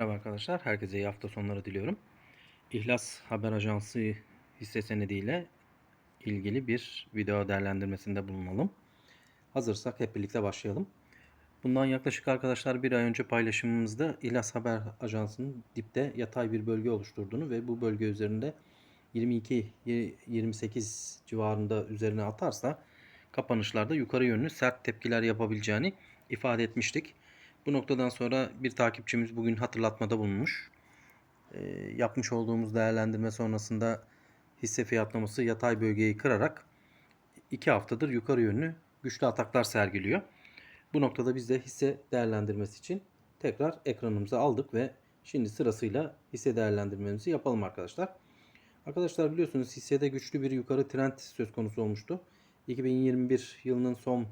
Merhaba arkadaşlar, herkese iyi hafta sonları diliyorum. İhlas Haber Ajansı hisse senediyle ilgili bir video değerlendirmesinde bulunalım. Hazırsak hep birlikte başlayalım. Bundan yaklaşık arkadaşlar bir ay önce paylaşımımızda İhlas Haber Ajansı'nın dipte yatay bir bölge oluşturduğunu ve bu bölge üzerinde 22-28 civarında üzerine atarsa kapanışlarda yukarı yönlü sert tepkiler yapabileceğini ifade etmiştik. Bu noktadan sonra bir takipçimiz bugün hatırlatmada bulunmuş. E, yapmış olduğumuz değerlendirme sonrasında hisse fiyatlaması yatay bölgeyi kırarak 2 haftadır yukarı yönlü güçlü ataklar sergiliyor. Bu noktada biz de hisse değerlendirmesi için tekrar ekranımıza aldık ve şimdi sırasıyla hisse değerlendirmemizi yapalım arkadaşlar. Arkadaşlar biliyorsunuz hissede güçlü bir yukarı trend söz konusu olmuştu. 2021 yılının son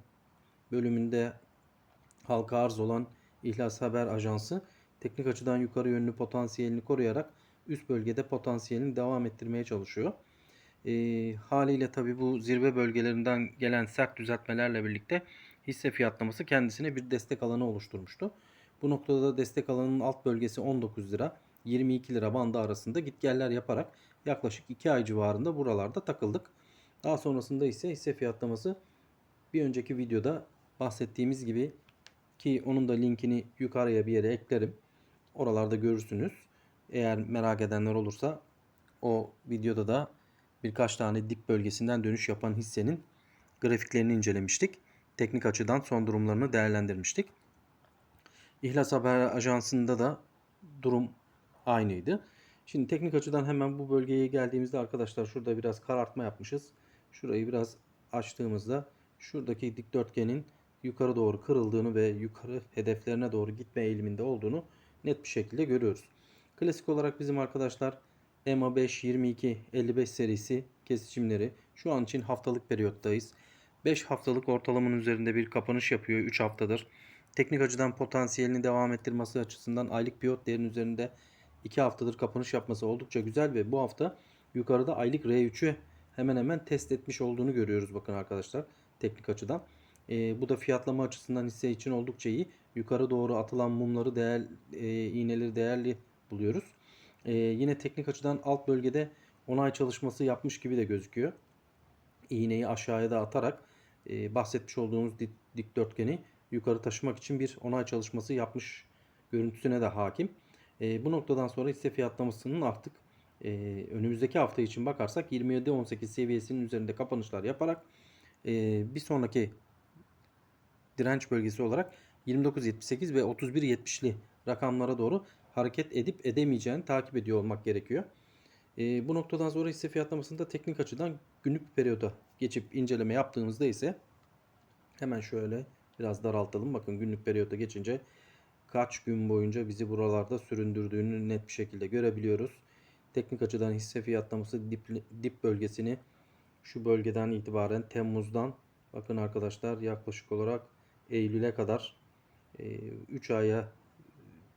bölümünde halka arz olan İhlas Haber Ajansı teknik açıdan yukarı yönlü potansiyelini koruyarak üst bölgede potansiyelini devam ettirmeye çalışıyor. E, haliyle tabi bu zirve bölgelerinden gelen sert düzeltmelerle birlikte hisse fiyatlaması kendisine bir destek alanı oluşturmuştu. Bu noktada da destek alanının alt bölgesi 19 lira 22 lira bandı arasında gitgeller yaparak yaklaşık 2 ay civarında buralarda takıldık. Daha sonrasında ise hisse fiyatlaması bir önceki videoda bahsettiğimiz gibi ki onun da linkini yukarıya bir yere eklerim. Oralarda görürsünüz. Eğer merak edenler olursa o videoda da birkaç tane dip bölgesinden dönüş yapan hissenin grafiklerini incelemiştik. Teknik açıdan son durumlarını değerlendirmiştik. İhlas Haber Ajansı'nda da durum aynıydı. Şimdi teknik açıdan hemen bu bölgeye geldiğimizde arkadaşlar şurada biraz karartma yapmışız. Şurayı biraz açtığımızda şuradaki dikdörtgenin yukarı doğru kırıldığını ve yukarı hedeflerine doğru gitme eğiliminde olduğunu net bir şekilde görüyoruz. Klasik olarak bizim arkadaşlar EMA 5 22 55 serisi kesişimleri şu an için haftalık periyottayız. 5 haftalık ortalamanın üzerinde bir kapanış yapıyor 3 haftadır. Teknik açıdan potansiyelini devam ettirmesi açısından aylık piyot değerinin üzerinde 2 haftadır kapanış yapması oldukça güzel ve bu hafta yukarıda aylık R3'ü hemen hemen test etmiş olduğunu görüyoruz bakın arkadaşlar teknik açıdan. E, bu da fiyatlama açısından hisse için oldukça iyi. Yukarı doğru atılan mumları değer, e, iğneleri değerli buluyoruz. E, yine teknik açıdan alt bölgede onay çalışması yapmış gibi de gözüküyor. İğneyi aşağıya da atarak e, bahsetmiş olduğumuz dik, dikdörtgeni yukarı taşımak için bir onay çalışması yapmış görüntüsüne de hakim. E, bu noktadan sonra hisse fiyatlamasının artık e, önümüzdeki hafta için bakarsak 27-18 seviyesinin üzerinde kapanışlar yaparak e, bir sonraki direnç bölgesi olarak 29.78 ve 31.70'li rakamlara doğru hareket edip edemeyeceğini takip ediyor olmak gerekiyor. E, bu noktadan sonra hisse fiyatlamasında teknik açıdan günlük periyoda geçip inceleme yaptığımızda ise hemen şöyle biraz daraltalım. Bakın günlük periyoda geçince kaç gün boyunca bizi buralarda süründürdüğünü net bir şekilde görebiliyoruz. Teknik açıdan hisse fiyatlaması dip, dip bölgesini şu bölgeden itibaren Temmuz'dan bakın arkadaşlar yaklaşık olarak Eylül'e kadar 3 e, aya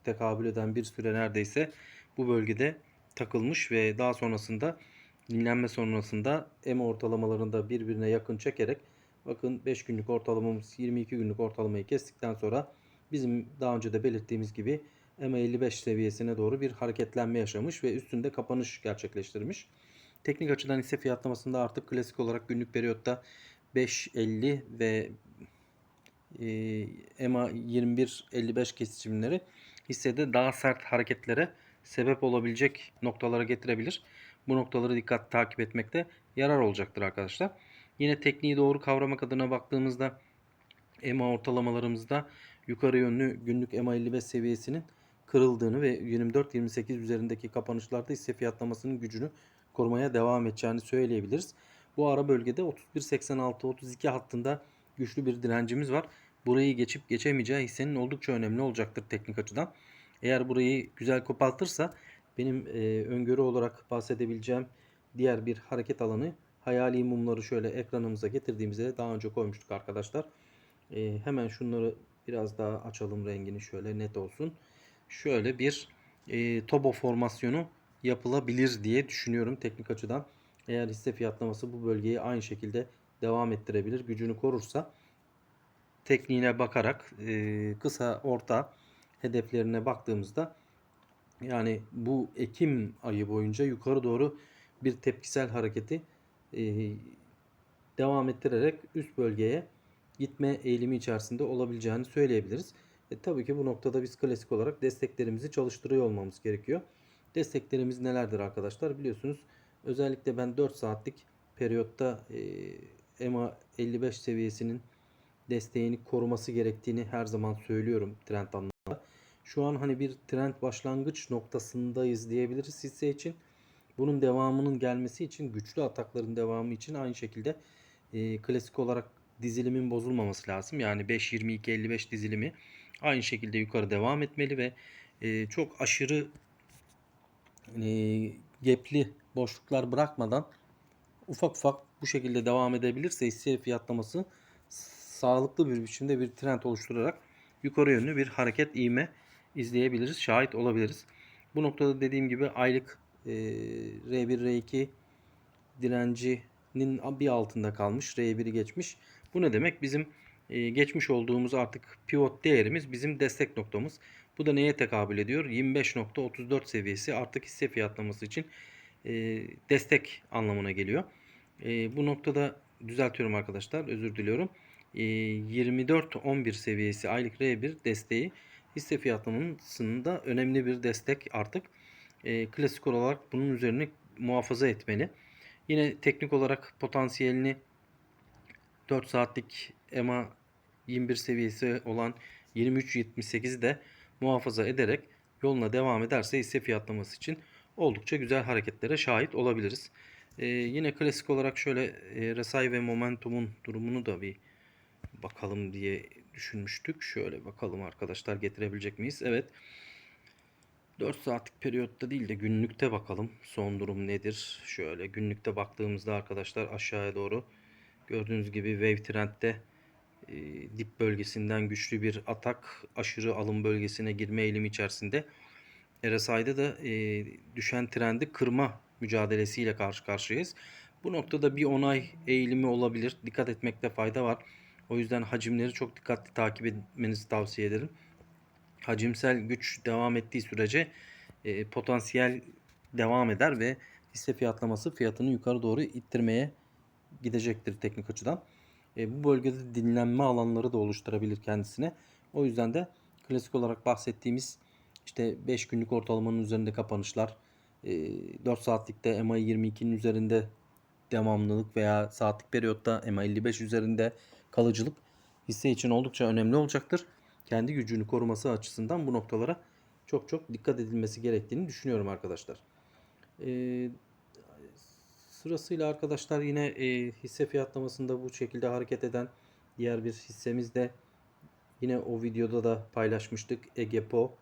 tekabül eden bir süre neredeyse bu bölgede takılmış ve daha sonrasında dinlenme sonrasında EMA ortalamalarında birbirine yakın çekerek bakın 5 günlük ortalamamız 22 günlük ortalamayı kestikten sonra bizim daha önce de belirttiğimiz gibi EMA 55 seviyesine doğru bir hareketlenme yaşamış ve üstünde kapanış gerçekleştirmiş. Teknik açıdan ise fiyatlamasında artık klasik olarak günlük periyotta 5.50 ve EMA 21-55 kesişimleri hissede daha sert hareketlere sebep olabilecek noktalara getirebilir. Bu noktaları dikkat takip etmekte yarar olacaktır arkadaşlar. Yine tekniği doğru kavramak adına baktığımızda EMA ortalamalarımızda yukarı yönlü günlük EMA 55 seviyesinin kırıldığını ve 24-28 üzerindeki kapanışlarda hisse fiyatlamasının gücünü korumaya devam edeceğini söyleyebiliriz. Bu ara bölgede 31.86-32 hattında güçlü bir direncimiz var. Burayı geçip geçemeyeceği hissenin oldukça önemli olacaktır teknik açıdan. Eğer burayı güzel kopartırsa benim e, öngörü olarak bahsedebileceğim diğer bir hareket alanı hayali mumları şöyle ekranımıza getirdiğimizde daha önce koymuştuk arkadaşlar. E, hemen şunları biraz daha açalım rengini şöyle net olsun. Şöyle bir e, tobo formasyonu yapılabilir diye düşünüyorum teknik açıdan. Eğer hisse fiyatlaması bu bölgeyi aynı şekilde devam ettirebilir, gücünü korursa tekniğine bakarak e, kısa orta hedeflerine baktığımızda Yani bu Ekim ayı boyunca yukarı doğru bir tepkisel hareketi e, devam ettirerek üst bölgeye gitme eğilimi içerisinde olabileceğini söyleyebiliriz. E, tabii ki bu noktada biz klasik olarak desteklerimizi çalıştırıyor olmamız gerekiyor. Desteklerimiz nelerdir arkadaşlar? Biliyorsunuz özellikle ben 4 saatlik periyotta e, EMA 55 seviyesinin desteğini koruması gerektiğini her zaman söylüyorum trend anlamında. Şu an hani bir trend başlangıç noktasındayız diyebiliriz hisse için. Bunun devamının gelmesi için güçlü atakların devamı için aynı şekilde e, klasik olarak dizilimin bozulmaması lazım. Yani 5-22-55 dizilimi aynı şekilde yukarı devam etmeli ve e, çok aşırı e, gapli boşluklar bırakmadan ufak ufak bu şekilde devam edebilirse hisse fiyatlaması sağlıklı bir biçimde bir trend oluşturarak yukarı yönlü bir hareket ivme izleyebiliriz, şahit olabiliriz. Bu noktada dediğim gibi aylık e, R1, R2 direncinin bir altında kalmış. R1'i geçmiş. Bu ne demek? Bizim e, geçmiş olduğumuz artık pivot değerimiz bizim destek noktamız. Bu da neye tekabül ediyor? 25.34 seviyesi artık hisse fiyatlaması için e, destek anlamına geliyor. E, bu noktada düzeltiyorum arkadaşlar. Özür diliyorum. E, 24.11 seviyesi aylık R1 desteği hisse fiyatlamasında önemli bir destek artık. E, klasik olarak bunun üzerine muhafaza etmeli. Yine teknik olarak potansiyelini 4 saatlik EMA 21 seviyesi olan 23.78'i de muhafaza ederek yoluna devam ederse hisse fiyatlaması için oldukça güzel hareketlere şahit olabiliriz. Ee, yine klasik olarak şöyle e, RSI ve Momentum'un durumunu da bir bakalım diye düşünmüştük. Şöyle bakalım arkadaşlar getirebilecek miyiz? Evet. 4 saatlik periyotta değil de günlükte bakalım. Son durum nedir? Şöyle günlükte baktığımızda arkadaşlar aşağıya doğru gördüğünüz gibi Wave Trend'de e, dip bölgesinden güçlü bir atak aşırı alım bölgesine girme eğilimi içerisinde. RSI'de de e, düşen trendi kırma mücadelesiyle karşı karşıyayız. Bu noktada bir onay eğilimi olabilir. Dikkat etmekte fayda var. O yüzden hacimleri çok dikkatli takip etmenizi tavsiye ederim. Hacimsel güç devam ettiği sürece e, potansiyel devam eder ve hisse fiyatlaması fiyatını yukarı doğru ittirmeye gidecektir teknik açıdan. E, bu bölgede dinlenme alanları da oluşturabilir kendisine. O yüzden de klasik olarak bahsettiğimiz işte 5 günlük ortalamanın üzerinde kapanışlar, 4 saatlikte MA 22'nin üzerinde devamlılık veya saatlik periyotta MA 55 üzerinde kalıcılık hisse için oldukça önemli olacaktır. Kendi gücünü koruması açısından bu noktalara çok çok dikkat edilmesi gerektiğini düşünüyorum arkadaşlar. Ee, sırasıyla arkadaşlar yine e, hisse fiyatlamasında bu şekilde hareket eden diğer bir hissemiz de yine o videoda da paylaşmıştık. Egepo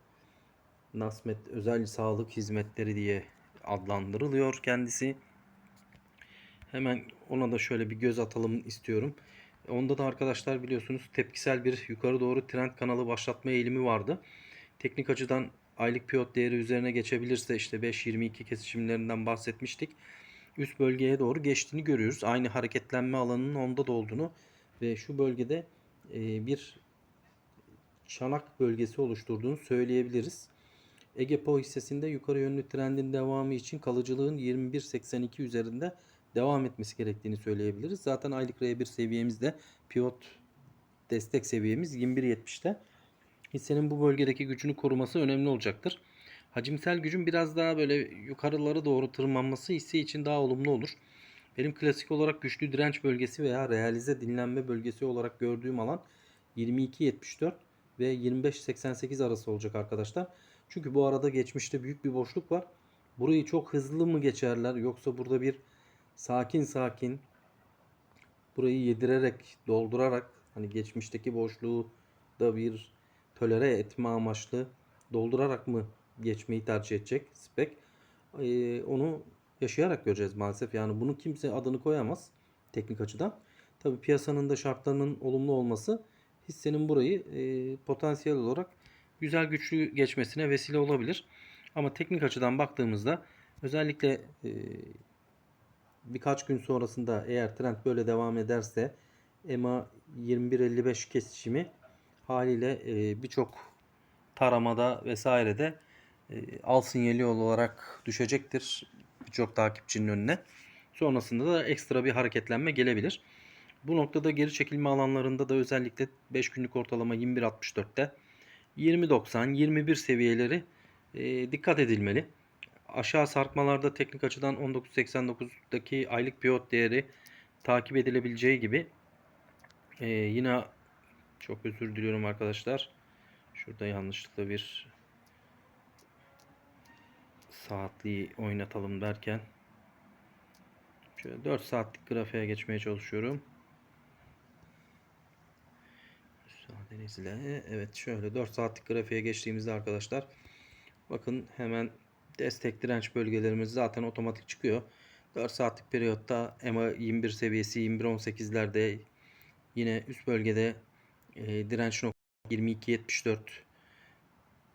Nasmet Özel Sağlık Hizmetleri diye adlandırılıyor kendisi. Hemen ona da şöyle bir göz atalım istiyorum. Onda da arkadaşlar biliyorsunuz tepkisel bir yukarı doğru trend kanalı başlatma eğilimi vardı. Teknik açıdan aylık pivot değeri üzerine geçebilirse işte 5-22 kesişimlerinden bahsetmiştik. Üst bölgeye doğru geçtiğini görüyoruz. Aynı hareketlenme alanının onda da olduğunu ve şu bölgede e, bir çanak bölgesi oluşturduğunu söyleyebiliriz. Egepo hissesinde yukarı yönlü trendin devamı için kalıcılığın 21.82 üzerinde devam etmesi gerektiğini söyleyebiliriz. Zaten aylık R1 seviyemizde pivot destek seviyemiz 21.70'te. Hissenin bu bölgedeki gücünü koruması önemli olacaktır. Hacimsel gücün biraz daha böyle yukarılara doğru tırmanması hisse için daha olumlu olur. Benim klasik olarak güçlü direnç bölgesi veya realize dinlenme bölgesi olarak gördüğüm alan 22.74 ve 25.88 arası olacak arkadaşlar. Çünkü bu arada geçmişte büyük bir boşluk var. Burayı çok hızlı mı geçerler yoksa burada bir sakin sakin burayı yedirerek, doldurarak hani geçmişteki boşluğu da bir tolere etme amaçlı doldurarak mı geçmeyi tercih edecek spek? Ee, onu yaşayarak göreceğiz maalesef. Yani bunu kimse adını koyamaz teknik açıdan. Tabi piyasanın da şartlarının olumlu olması hissenin burayı e, potansiyel olarak güzel güçlü geçmesine vesile olabilir. Ama teknik açıdan baktığımızda özellikle e, birkaç gün sonrasında eğer trend böyle devam ederse EMA 21.55 kesişimi haliyle e, birçok taramada vesairede e, al sinyali olarak düşecektir birçok takipçinin önüne. Sonrasında da ekstra bir hareketlenme gelebilir. Bu noktada geri çekilme alanlarında da özellikle 5 günlük ortalama 21.64'te 20.90, 21 seviyeleri e, dikkat edilmeli. Aşağı sarkmalarda teknik açıdan 19.89'daki aylık pivot değeri takip edilebileceği gibi e, yine çok özür diliyorum arkadaşlar. Şurada yanlışlıkla bir saatliği oynatalım derken şöyle 4 saatlik grafiğe geçmeye çalışıyorum. Müsaadenizle. Evet şöyle 4 saatlik grafiğe geçtiğimizde arkadaşlar bakın hemen destek direnç bölgelerimiz zaten otomatik çıkıyor. 4 saatlik periyotta EMA 21 seviyesi 21.18'lerde yine üst bölgede e, direnç nokta 22.74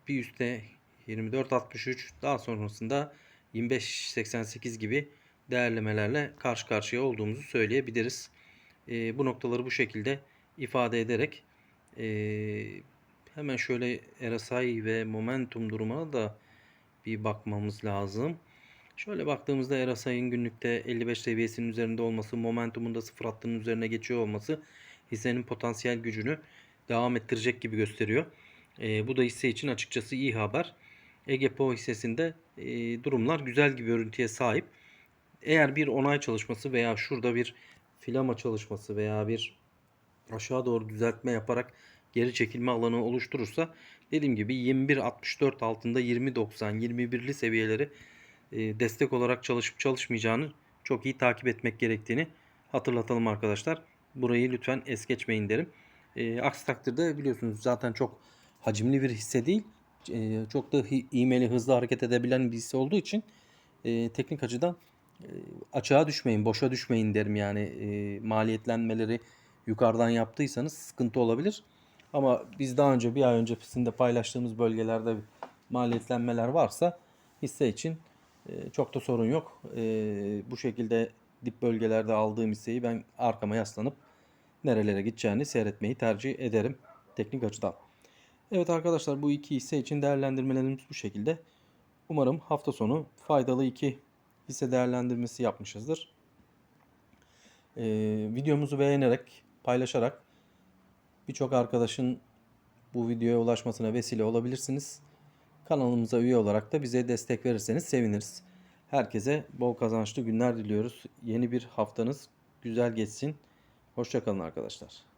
bir üstte 24.63 daha sonrasında 25.88 gibi değerlemelerle karşı karşıya olduğumuzu söyleyebiliriz. E, bu noktaları bu şekilde ifade ederek e, hemen şöyle RSI ve momentum durumuna da bir bakmamız lazım. Şöyle baktığımızda RSI'nin günlükte 55 seviyesinin üzerinde olması, momentumun da sıfır hattının üzerine geçiyor olması hissenin potansiyel gücünü devam ettirecek gibi gösteriyor. E, bu da hisse için açıkçası iyi haber. EGPO hissesinde e, durumlar güzel gibi görüntüye sahip. Eğer bir onay çalışması veya şurada bir filama çalışması veya bir aşağı doğru düzeltme yaparak geri çekilme alanı oluşturursa dediğim gibi 21.64 altında 20.90 21'li seviyeleri e, destek olarak çalışıp çalışmayacağını çok iyi takip etmek gerektiğini hatırlatalım arkadaşlar. Burayı lütfen es geçmeyin derim. E, aksi takdirde biliyorsunuz zaten çok hacimli bir hisse değil. E, çok da ivmeli hızlı hareket edebilen bir hisse olduğu için e, teknik açıdan e, açığa düşmeyin, boşa düşmeyin derim yani e, maliyetlenmeleri yukarıdan yaptıysanız sıkıntı olabilir. Ama biz daha önce bir ay öncesinde paylaştığımız bölgelerde maliyetlenmeler varsa hisse için e, çok da sorun yok. E, bu şekilde dip bölgelerde aldığım hisseyi ben arkama yaslanıp nerelere gideceğini seyretmeyi tercih ederim teknik açıdan. Evet arkadaşlar bu iki hisse için değerlendirmelerimiz bu şekilde. Umarım hafta sonu faydalı iki hisse değerlendirmesi yapmışızdır. Ee, videomuzu beğenerek, paylaşarak birçok arkadaşın bu videoya ulaşmasına vesile olabilirsiniz. Kanalımıza üye olarak da bize destek verirseniz seviniriz. Herkese bol kazançlı günler diliyoruz. Yeni bir haftanız güzel geçsin. Hoşçakalın arkadaşlar.